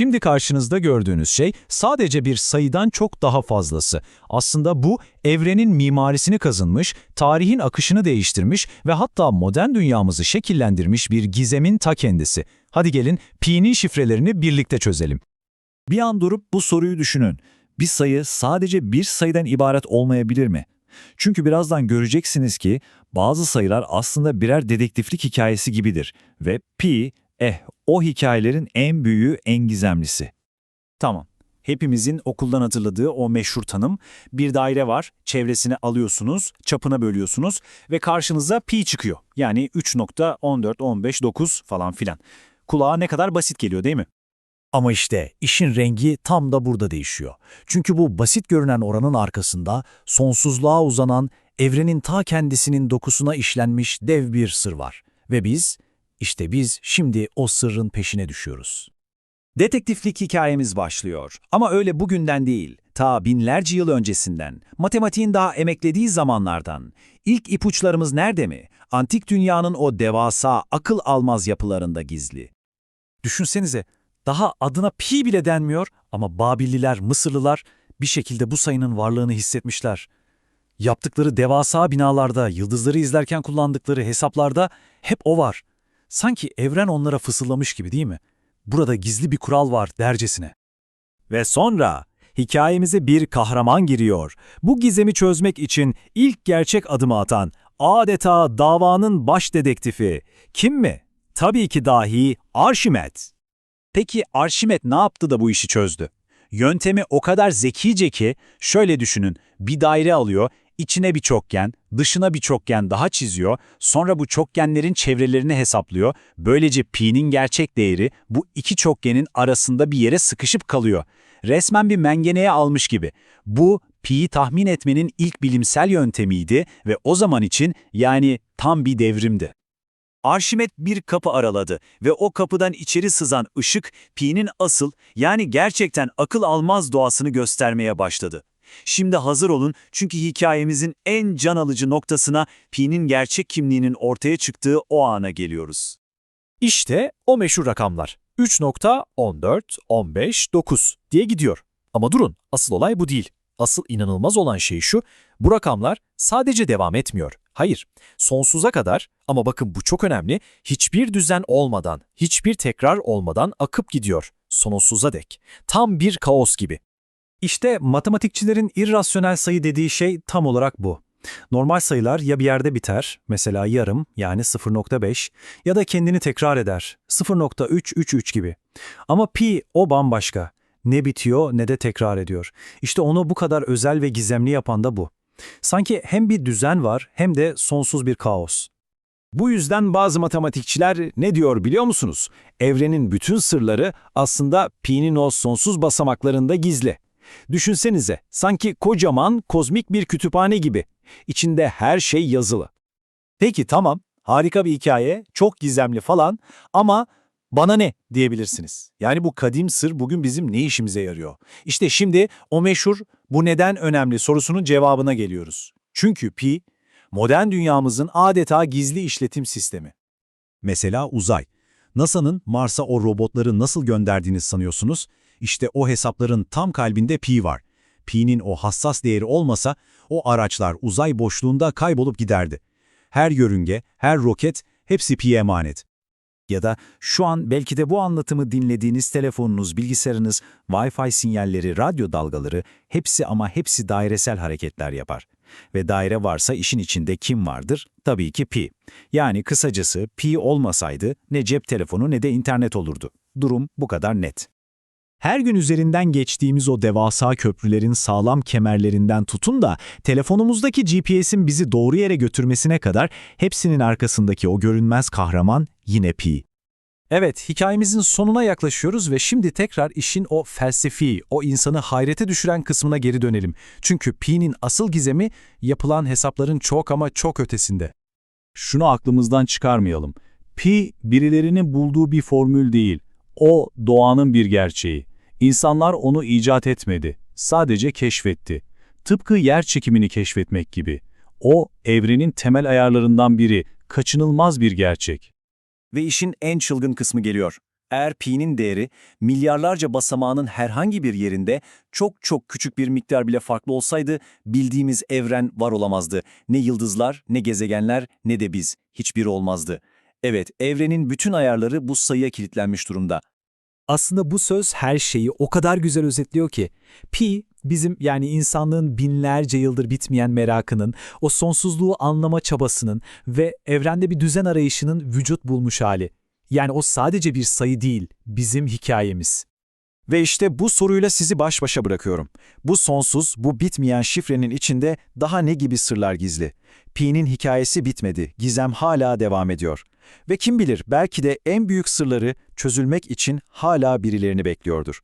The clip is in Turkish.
Şimdi karşınızda gördüğünüz şey sadece bir sayıdan çok daha fazlası. Aslında bu evrenin mimarisini kazınmış, tarihin akışını değiştirmiş ve hatta modern dünyamızı şekillendirmiş bir gizemin ta kendisi. Hadi gelin pi'nin şifrelerini birlikte çözelim. Bir an durup bu soruyu düşünün. Bir sayı sadece bir sayıdan ibaret olmayabilir mi? Çünkü birazdan göreceksiniz ki bazı sayılar aslında birer dedektiflik hikayesi gibidir ve pi, eh o hikayelerin en büyüğü, en gizemlisi. Tamam. Hepimizin okuldan hatırladığı o meşhur tanım. Bir daire var, çevresini alıyorsunuz, çapına bölüyorsunuz ve karşınıza pi çıkıyor. Yani 3.14159 falan filan. Kulağa ne kadar basit geliyor değil mi? Ama işte işin rengi tam da burada değişiyor. Çünkü bu basit görünen oranın arkasında sonsuzluğa uzanan, evrenin ta kendisinin dokusuna işlenmiş dev bir sır var. Ve biz, işte biz şimdi o sırrın peşine düşüyoruz. Detektiflik hikayemiz başlıyor. Ama öyle bugünden değil, ta binlerce yıl öncesinden, matematiğin daha emeklediği zamanlardan. İlk ipuçlarımız nerede mi? Antik dünyanın o devasa, akıl almaz yapılarında gizli. Düşünsenize, daha adına pi bile denmiyor ama Babilliler, Mısırlılar bir şekilde bu sayının varlığını hissetmişler. Yaptıkları devasa binalarda, yıldızları izlerken kullandıkları hesaplarda hep o var. Sanki evren onlara fısıldamış gibi değil mi? Burada gizli bir kural var dercesine. Ve sonra hikayemize bir kahraman giriyor. Bu gizemi çözmek için ilk gerçek adımı atan, adeta davanın baş dedektifi. Kim mi? Tabii ki dahi Arşimet. Peki Arşimet ne yaptı da bu işi çözdü? Yöntemi o kadar zekice ki şöyle düşünün, bir daire alıyor, içine bir çokgen, dışına bir çokgen daha çiziyor, sonra bu çokgenlerin çevrelerini hesaplıyor. Böylece pi'nin gerçek değeri bu iki çokgenin arasında bir yere sıkışıp kalıyor. Resmen bir mengeneye almış gibi. Bu pi'yi tahmin etmenin ilk bilimsel yöntemiydi ve o zaman için yani tam bir devrimdi. Arşimet bir kapı araladı ve o kapıdan içeri sızan ışık pi'nin asıl yani gerçekten akıl almaz doğasını göstermeye başladı. Şimdi hazır olun çünkü hikayemizin en can alıcı noktasına pi'nin gerçek kimliğinin ortaya çıktığı o ana geliyoruz. İşte o meşhur rakamlar. 3.14159 diye gidiyor. Ama durun, asıl olay bu değil. Asıl inanılmaz olan şey şu, bu rakamlar sadece devam etmiyor. Hayır, sonsuza kadar ama bakın bu çok önemli, hiçbir düzen olmadan, hiçbir tekrar olmadan akıp gidiyor. Sonsuza dek. Tam bir kaos gibi. İşte matematikçilerin irrasyonel sayı dediği şey tam olarak bu. Normal sayılar ya bir yerde biter, mesela yarım yani 0.5 ya da kendini tekrar eder, 0.333 gibi. Ama pi o bambaşka. Ne bitiyor ne de tekrar ediyor. İşte onu bu kadar özel ve gizemli yapan da bu. Sanki hem bir düzen var hem de sonsuz bir kaos. Bu yüzden bazı matematikçiler ne diyor biliyor musunuz? Evrenin bütün sırları aslında pi'nin o sonsuz basamaklarında gizli. Düşünsenize, sanki kocaman kozmik bir kütüphane gibi. İçinde her şey yazılı. Peki tamam, harika bir hikaye, çok gizemli falan ama bana ne diyebilirsiniz. Yani bu kadim sır bugün bizim ne işimize yarıyor? İşte şimdi o meşhur bu neden önemli sorusunun cevabına geliyoruz. Çünkü pi, modern dünyamızın adeta gizli işletim sistemi. Mesela uzay. NASA'nın Mars'a o robotları nasıl gönderdiğini sanıyorsunuz? İşte o hesapların tam kalbinde pi var. Pi'nin o hassas değeri olmasa o araçlar uzay boşluğunda kaybolup giderdi. Her yörünge, her roket hepsi pi'ye emanet. Ya da şu an belki de bu anlatımı dinlediğiniz telefonunuz, bilgisayarınız, Wi-Fi sinyalleri, radyo dalgaları hepsi ama hepsi dairesel hareketler yapar. Ve daire varsa işin içinde kim vardır? Tabii ki pi. Yani kısacası pi olmasaydı ne cep telefonu ne de internet olurdu. Durum bu kadar net. Her gün üzerinden geçtiğimiz o devasa köprülerin sağlam kemerlerinden tutun da telefonumuzdaki GPS'in bizi doğru yere götürmesine kadar hepsinin arkasındaki o görünmez kahraman yine pi. Evet, hikayemizin sonuna yaklaşıyoruz ve şimdi tekrar işin o felsefi, o insanı hayrete düşüren kısmına geri dönelim. Çünkü pi'nin asıl gizemi yapılan hesapların çok ama çok ötesinde. Şunu aklımızdan çıkarmayalım. Pi birilerinin bulduğu bir formül değil. O doğanın bir gerçeği. İnsanlar onu icat etmedi, sadece keşfetti. Tıpkı yer çekimini keşfetmek gibi. O, evrenin temel ayarlarından biri, kaçınılmaz bir gerçek. Ve işin en çılgın kısmı geliyor. Eğer pi'nin değeri milyarlarca basamağının herhangi bir yerinde çok çok küçük bir miktar bile farklı olsaydı bildiğimiz evren var olamazdı. Ne yıldızlar, ne gezegenler, ne de biz. Hiçbiri olmazdı. Evet, evrenin bütün ayarları bu sayıya kilitlenmiş durumda. Aslında bu söz her şeyi o kadar güzel özetliyor ki. Pi, bizim yani insanlığın binlerce yıldır bitmeyen merakının, o sonsuzluğu anlama çabasının ve evrende bir düzen arayışının vücut bulmuş hali. Yani o sadece bir sayı değil, bizim hikayemiz. Ve işte bu soruyla sizi baş başa bırakıyorum. Bu sonsuz, bu bitmeyen şifrenin içinde daha ne gibi sırlar gizli? Pi'nin hikayesi bitmedi, gizem hala devam ediyor. Ve kim bilir belki de en büyük sırları çözülmek için hala birilerini bekliyordur.